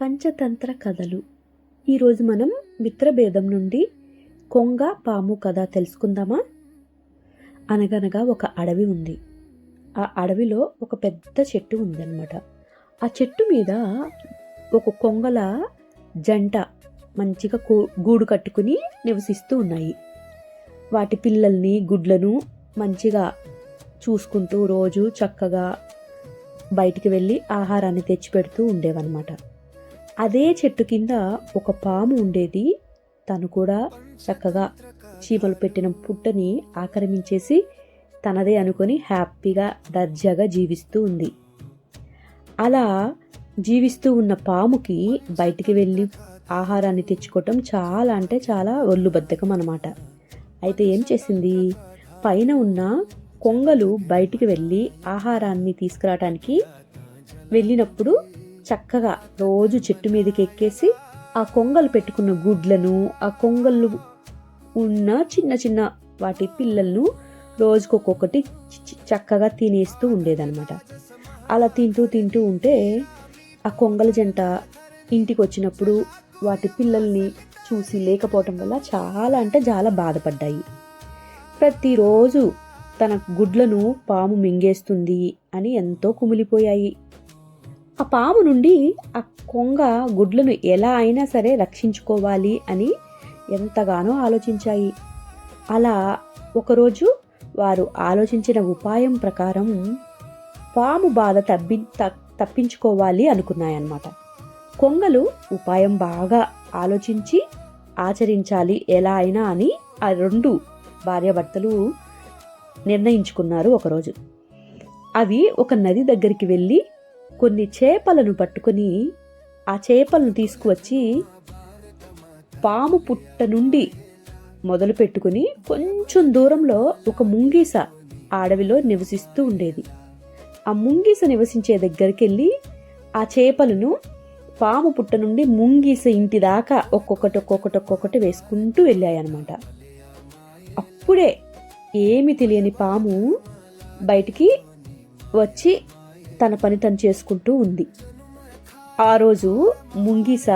పంచతంత్ర కథలు. ఈరోజు మనం మిత్రభేదం నుండి కొంగ పాము కథ తెలుసుకుందామా? అనగనగా ఒక అడవి ఉంది. ఆ అడవిలో ఒక పెద్ద చెట్టు ఉందన్నమాట. ఆ చెట్టు మీద ఒక కొంగల జంట మంచిగా కూ- గూడు కట్టుకుని నివసిస్తూ ఉన్నాయి. వాటి పిల్లల్ని గుడ్లను మంచిగా చూసుకుంటూ రోజు చక్కగా బయటికి వెళ్ళి ఆహారాన్ని తెచ్చిపెడుతూ ఉండేవన్నమాట. అదే చెట్టు కింద ఒక పాము ఉండేది. తను కూడా చక్కగా చీమలు పెట్టిన పుట్టని ఆక్రమించేసి తనదే అనుకొని హ్యాపీగా దర్జాగా జీవిస్తూ ఉంది. అలా జీవిస్తూ ఉన్న పాముకి బయటికి వెళ్ళి ఆహారాన్ని తెచ్చుకోవటం చాలా అంటే చాలా ఒళ్ళు బద్ధకం అనమాట అయితే ఏం చేసింది? పైన ఉన్న కొంగలు బయటికి వెళ్ళి ఆహారాన్ని తీసుకురావడానికి వెళ్ళినప్పుడు చక్కగా రోజు చెట్టు మీదకి ఎక్కేసి ఆ కొంగలు పెట్టుకున్న గుడ్లను ఆ కొంగలు ఉన్న చిన్న చిన్న వాటి పిల్లలను రోజుకొక్కొక్కటి చి- చక్కగా తినేస్తూ ఉండేదన్నమాట. అలా తింటూ తింటూ ఉంటే ఆ కొంగల జంట ఇంటికి వచ్చినప్పుడు వాటి పిల్లల్ని చూసి లేకపోవటం వల్ల చాలా అంటే చాలా బాధపడ్డాయి. ప్రతిరోజు తన గుడ్లను పాము మింగేస్తుంది అని ఎంతో కుమిలిపోయాయి. ఆ పాము నుండి ఆ కొంగ గుడ్లను ఎలా అయినా సరే రక్షించుకోవాలి అని ఎంతగానో ఆలోచించాయి. అలా ఒకరోజు వారు ఆలోచించిన ఉపాయం ప్రకారం పాము బాధ తబ్బి తప్పించుకోవాలి అనుకున్నాయన్నమాట. కొంగలు ఉపాయం బాగా ఆలోచించి ఆచరించాలి ఎలా అయినా అని ఆ రెండు భార్యాభర్తలు నిర్ణయించుకున్నారు ఒకరోజు. అవి ఒక నది దగ్గరికి వెళ్ళి కొన్ని చేపలను పట్టుకొని ఆ చేపలను తీసుకువచ్చి పాము పుట్ట నుండి మొదలు పెట్టుకుని కొంచెం దూరంలో ఒక ముంగీస అడవిలో నివసిస్తూ ఉండేది. ఆ ముంగీస నివసించే దగ్గరికి వెళ్ళి ఆ చేపలను పాము పుట్ట నుండి ముంగీస ఇంటి దాకా ఒక్కొక్కటి ఒక్కొక్కటి ఒక్కొక్కటి వేసుకుంటూ వెళ్ళాయన్నమాట. అప్పుడే ఏమి తెలియని పాము బయటికి వచ్చి తన పని తను చేసుకుంటూ ఉంది. ఆ రోజు ముంగీస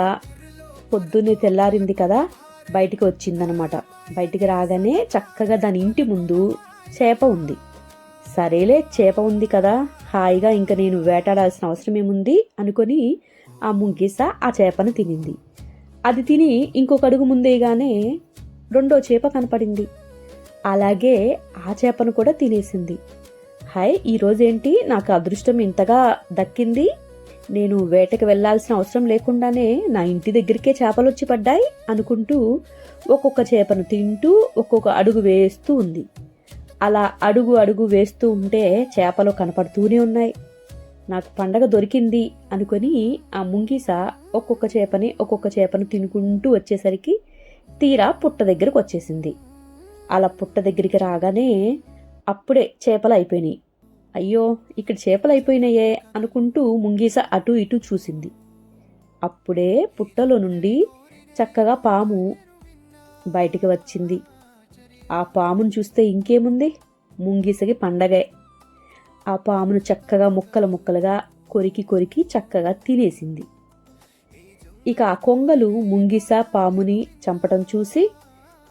పొద్దున్నే తెల్లారింది కదా బయటికి వచ్చిందనమాట. బయటికి రాగానే చక్కగా దాని ఇంటి ముందు చేప ఉంది. సరేలే చేప ఉంది కదా హాయిగా ఇంకా నేను వేటాడాల్సిన అవసరం ఏముంది అనుకొని ఆ ముంగీస ఆ చేపను తినింది. అది తిని ఇంకొక అడుగు ముందేగానే రెండో చేప కనపడింది. అలాగే ఆ చేపను కూడా తినేసింది. హాయ్ ఈరోజేంటి నాకు అదృష్టం ఇంతగా దక్కింది. నేను వేటకు వెళ్ళాల్సిన అవసరం లేకుండానే నా ఇంటి దగ్గరికే చేపలు వచ్చి పడ్డాయి అనుకుంటూ ఒక్కొక్క చేపను తింటూ ఒక్కొక్క అడుగు వేస్తూ ఉంది. అలా అడుగు అడుగు వేస్తూ ఉంటే చేపలు కనపడుతూనే ఉన్నాయి. నాకు పండగ దొరికింది అనుకొని ఆ ముంగీస ఒక్కొక్క చేపని ఒక్కొక్క చేపను తినుకుంటూ వచ్చేసరికి తీరా పుట్ట దగ్గరకు వచ్చేసింది అలా పుట్ట దగ్గరికి రాగానే అప్పుడే చేపలు అయిపోయినాయి. అయ్యో ఇక్కడ చేపలు అయిపోయినాయే అనుకుంటూ ముంగీస అటు ఇటు చూసింది. అప్పుడే పుట్టలో నుండి చక్కగా పాము బయటికి వచ్చింది. ఆ పామును చూస్తే ఇంకేముంది? ముంగీసకి పండగే. ఆ పామును చక్కగా ముక్కలు ముక్కలుగా కొరికి కొరికి చక్కగా తినేసింది. ఇక ఆ కొంగలు ముంగిస పాముని చంపటం చూసి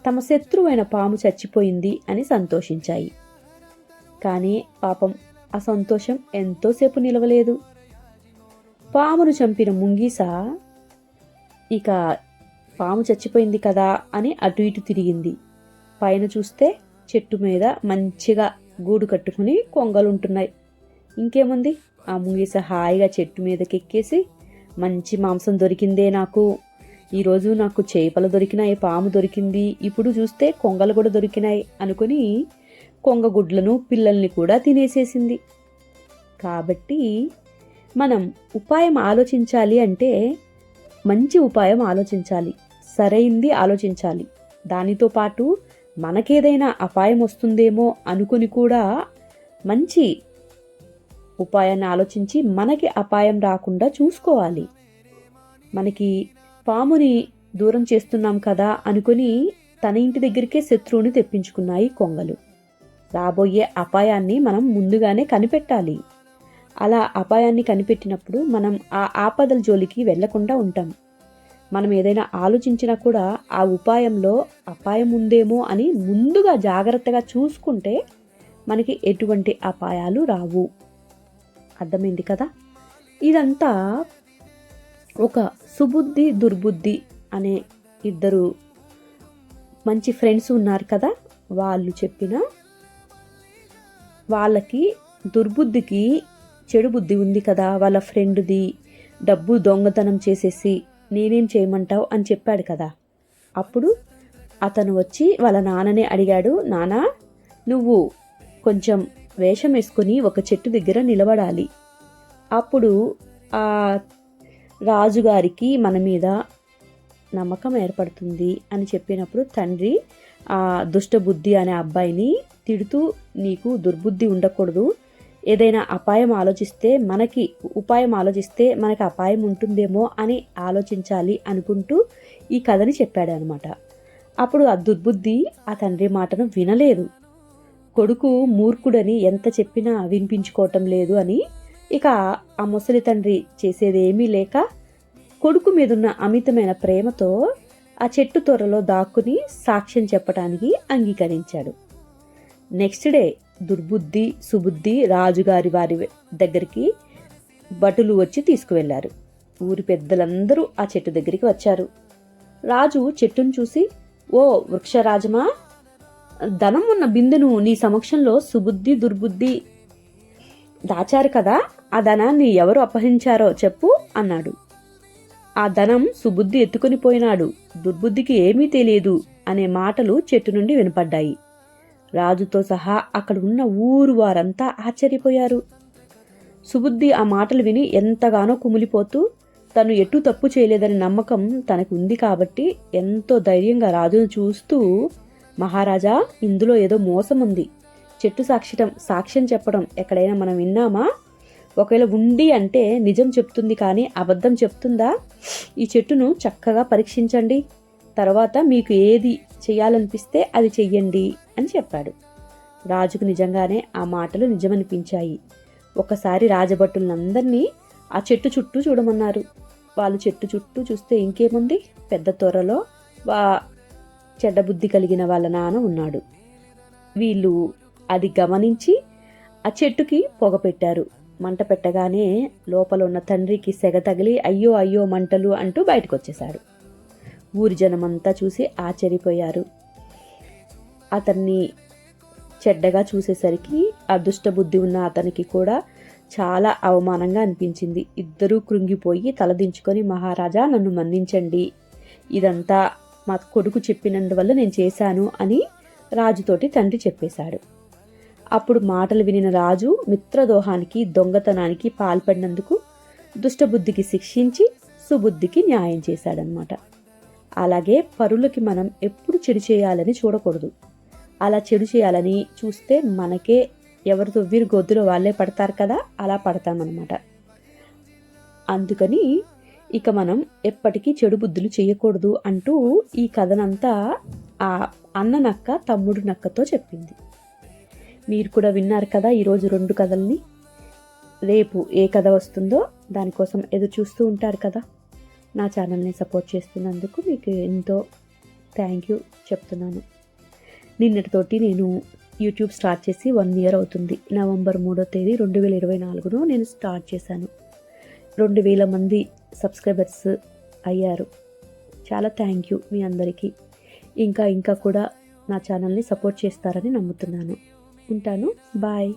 తమ శత్రువైన పాము చచ్చిపోయింది అని సంతోషించాయి. కానీ పాపం ఆ సంతోషం ఎంతోసేపు నిలవలేదు. పామును చంపిన ముంగీస ఇక పాము చచ్చిపోయింది కదా అని అటు ఇటు తిరిగింది. పైన చూస్తే చెట్టు మీద మంచిగా గూడు కట్టుకుని కొంగలుంటున్నాయి. ఇంకేముంది? ఆ ముంగీస హాయిగా చెట్టు మీదకి ఎక్కేసి మంచి మాంసం దొరికిందే నాకు. ఈరోజు నాకు చేపలు దొరికినాయి పాము దొరికింది. ఇప్పుడు చూస్తే కొంగలు కూడా దొరికినాయి అనుకుని కొంగ గుడ్లను పిల్లల్ని కూడా తినేసేసింది. కాబట్టి మనం ఉపాయం ఆలోచించాలి అంటే మంచి ఉపాయం ఆలోచించాలి సరైంది ఆలోచించాలి. దానితో పాటు మనకేదైనా అపాయం వస్తుందేమో అనుకుని కూడా మంచి ఉపాయాన్ని ఆలోచించి మనకి అపాయం రాకుండా చూసుకోవాలి. మనకి పాముని దూరం చేస్తున్నాం కదా అనుకుని తన ఇంటి దగ్గరికే శత్రువుని తెప్పించుకున్నాయి కొంగలు. రాబోయే అపాయాన్ని మనం ముందుగానే కనిపెట్టాలి. అలా అపాయాన్ని కనిపెట్టినప్పుడు మనం ఆ ఆపదల జోలికి వెళ్ళకుండా ఉంటాం. మనం ఏదైనా ఆలోచించినా కూడా ఆ ఉపాయంలో అపాయం ఉందేమో అని ముందుగా జాగ్రత్తగా చూసుకుంటే మనకి ఎటువంటి అపాయాలు రావు. అర్థమైంది కదా? ఇదంతా ఒక సుబుద్ధి దుర్బుద్ధి అనే ఇద్దరు మంచి ఫ్రెండ్స్ ఉన్నారు కదా? వాళ్ళు చెప్పిన వాళ్ళకి దుర్బుద్ధికి చెడు బుద్ధి ఉంది కదా వాళ్ళ ఫ్రెండ్ది డబ్బు దొంగతనం చేసేసి నేనేం చేయమంటావు అని చెప్పాడు కదా. అప్పుడు అతను వచ్చి వాళ్ళ నాన్ననే అడిగాడు నానా నువ్వు కొంచెం వేషం వేసుకొని ఒక చెట్టు దగ్గర నిలబడాలి. అప్పుడు ఆ రాజుగారికి మన మీద నమ్మకం ఏర్పడుతుంది అని చెప్పినప్పుడు తండ్రి ఆ దుష్టబుద్ధి అనే అబ్బాయిని తిడుతూ నీకు దుర్బుద్ధి ఉండకూడదు. ఏదైనా అపాయం ఆలోచిస్తే మనకి ఉపాయం ఆలోచిస్తే మనకి అపాయం ఉంటుందేమో అని ఆలోచించాలి అనుకుంటూ ఈ కథని చెప్పాడు అనమాట అప్పుడు ఆ దుర్బుద్ధి ఆ తండ్రి మాటను వినలేదు. కొడుకు మూర్ఖుడని ఎంత చెప్పినా వినిపించుకోవటం లేదు అని ఇక ఆ ముసలి తండ్రి చేసేదేమీ లేక కొడుకు మీదున్న అమితమైన ప్రేమతో ఆ చెట్టు త్వరలో దాక్కుని సాక్ష్యం చెప్పడానికి అంగీకరించాడు. నెక్స్ట్ డే దుర్బుద్ధి సుబుద్ధి రాజుగారి వారి దగ్గరికి భటులు వచ్చి తీసుకువెళ్ళారు. ఊరి పెద్దలందరూ ఆ చెట్టు దగ్గరికి వచ్చారు. రాజు చెట్టును చూసి ఓ వృక్షరాజమా ధనం ఉన్న బిందెను నీ సమక్షంలో సుబుద్ధి దుర్బుద్ధి దాచారు కదా ఆ ధనాన్ని ఎవరు అపహరించారో చెప్పు అన్నాడు. ఆ ధనం సుబుద్ధి ఎత్తుకొని పోయినాడు. దుర్బుద్ధికి ఏమీ తెలియదు అనే మాటలు చెట్టు నుండి వినపడ్డాయి. రాజుతో సహా అక్కడ ఉన్న ఊరు వారంతా ఆశ్చర్యపోయారు. సుబుద్ధి ఆ మాటలు విని ఎంతగానో కుమిలిపోతూ తను ఎటు తప్పు చేయలేదనే నమ్మకం తనకు ఉంది కాబట్టి ఎంతో ధైర్యంగా రాజును చూస్తూ మహారాజా ఇందులో ఏదో మోసం ఉంది చెట్టు సాక్షిటం సాక్ష్యం చెప్పడం ఎక్కడైనా మనం విన్నామా? ఒకవేళ ఉండి అంటే నిజం చెప్తుంది కానీ అబద్ధం చెప్తుందా? ఈ చెట్టును చక్కగా పరీక్షించండి. తర్వాత మీకు ఏది చేయాలనిపిస్తే అది చెయ్యండి అని చెప్పాడు. రాజుకు నిజంగానే ఆ మాటలు నిజమనిపించాయి. ఒకసారి రాజభటులందరినీ ఆ చెట్టు చుట్టూ చూడమన్నారు. వాళ్ళు చెట్టు చుట్టూ చూస్తే ఇంకేముంది? పెద్ద త్వరలో వా చెడ్డ బుద్ధి కలిగిన వాళ్ళ నాన్న ఉన్నాడు. వీళ్ళు అది గమనించి ఆ చెట్టుకి పొగ పెట్టారు. మంట పెట్టగానే లోపల ఉన్న తండ్రికి సెగ తగిలి అయ్యో అయ్యో మంటలు అంటూ బయటకు వచ్చేశాడు ఊరి జనమంతా చూసి ఆశ్చర్యపోయారు. అతన్ని చెడ్డగా చూసేసరికి అదృష్ట బుద్ధి ఉన్న అతనికి కూడా చాలా అవమానంగా అనిపించింది. ఇద్దరూ కృంగిపోయి తలదించుకొని మహారాజా నన్ను మన్నించండి. ఇదంతా మా కొడుకు చెప్పినందువల్ల నేను చేశాను అని రాజుతోటి తండ్రి చెప్పేశాడు. అప్పుడు మాటలు వినిన రాజు మిత్రదోహానికి దొంగతనానికి పాల్పడినందుకు దుష్టబుద్ధికి శిక్షించి సుబుద్ధికి న్యాయం చేశాడనమాట అలాగే పరులకి మనం ఎప్పుడు చెడు చేయాలని చూడకూడదు. అలా చెడు చేయాలని చూస్తే మనకే ఎవరు తొవ్విరు గొద్దులో వాళ్ళే పడతారు కదా అలా పడతామన్నమాట. అందుకని ఇక మనం ఎప్పటికీ చెడు బుద్ధులు చేయకూడదు అంటూ ఈ కథనంతా ఆ అన్న నక్క తమ్ముడు నక్కతో చెప్పింది. మీరు కూడా విన్నారు కదా ఈరోజు రెండు కథల్ని? రేపు ఏ కథ వస్తుందో దానికోసం ఎదురు చూస్తూ ఉంటారు కదా. నా ఛానల్ని సపోర్ట్ చేస్తున్నందుకు మీకు ఎంతో థ్యాంక్ యూ చెప్తున్నాను. నిన్నటితోటి నేను యూట్యూబ్ స్టార్ట్ చేసి వన్ ఇయర్ అవుతుంది. నవంబర్ మూడో తేదీ రెండు వేల ఇరవై నాలుగును నేను స్టార్ట్ చేశాను. రెండు వేల మంది సబ్స్క్రైబర్స్ అయ్యారు. చాలా థ్యాంక్ యూ మీ అందరికీ. ఇంకా ఇంకా కూడా నా ఛానల్ని సపోర్ట్ చేస్తారని నమ్ముతున్నాను. ఉంటాను. బాయ్.